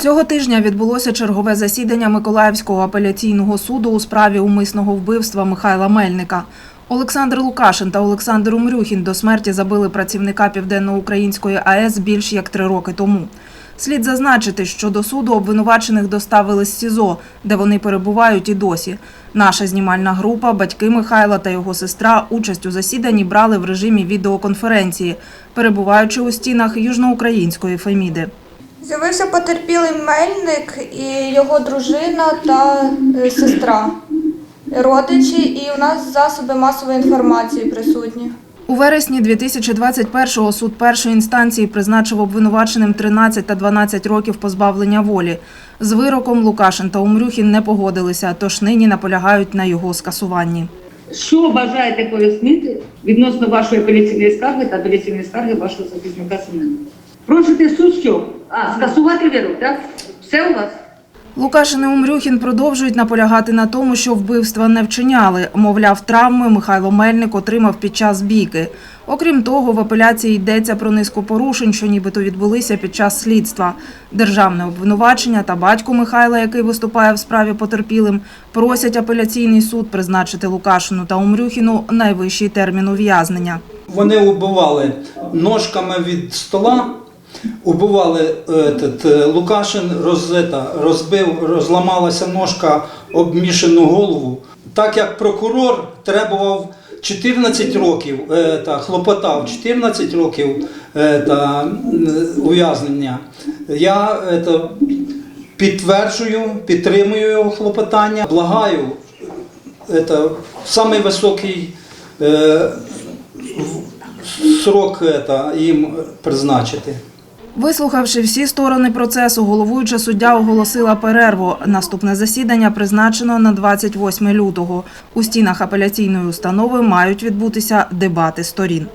Цього тижня відбулося чергове засідання Миколаївського апеляційного суду у справі умисного вбивства Михайла Мельника. Олександр Лукашин та Олександр Умрюхін до смерті забили працівника Південноукраїнської АЕС більш як три роки тому. Слід зазначити, що до суду обвинувачених доставили з СІЗО, де вони перебувають і досі. Наша знімальна група, батьки Михайла та його сестра участь у засіданні брали в режимі відеоконференції, перебуваючи у стінах южноукраїнської Феміди. З'явився потерпілий мельник і його дружина та е, сестра, родичі, і у нас засоби масової інформації присутні. У вересні 2021-го суд першої інстанції призначив обвинуваченим 13 та 12 років позбавлення волі. З вироком Лукашин та Умрюхін не погодилися, тож нині наполягають на його скасуванні. Що бажаєте пояснити відносно вашої апеляційної скарги та апеляційної скарги вашого захисника Семена? Просите суд що? А, скасувати вирок, так? Все у вас? Лукашин і Умрюхін продовжують наполягати на тому, що вбивства не вчиняли. Мовляв, травми Михайло Мельник отримав під час бійки. Окрім того, в апеляції йдеться про низку порушень, що нібито відбулися під час слідства. Державне обвинувачення та батько Михайла, який виступає в справі потерпілим, просять апеляційний суд призначити Лукашину та Умрюхіну найвищий термін ув'язнення. Вони убивали ножками від стола, убивали этот, е, Лукашин, роз, это, розбив, розламалася ножка об мішану голову. Так як прокурор требував 14 років, е, та, хлопотав 14 років е, та, м, ув'язнення, я е, та, підтверджую, підтримую його клопотання, благаю это, самий високий е, срок это, їм призначити. Вислухавши всі сторони процесу, головуюча суддя оголосила перерву. Наступне засідання призначено на 28 лютого. У стінах апеляційної установи мають відбутися дебати сторін.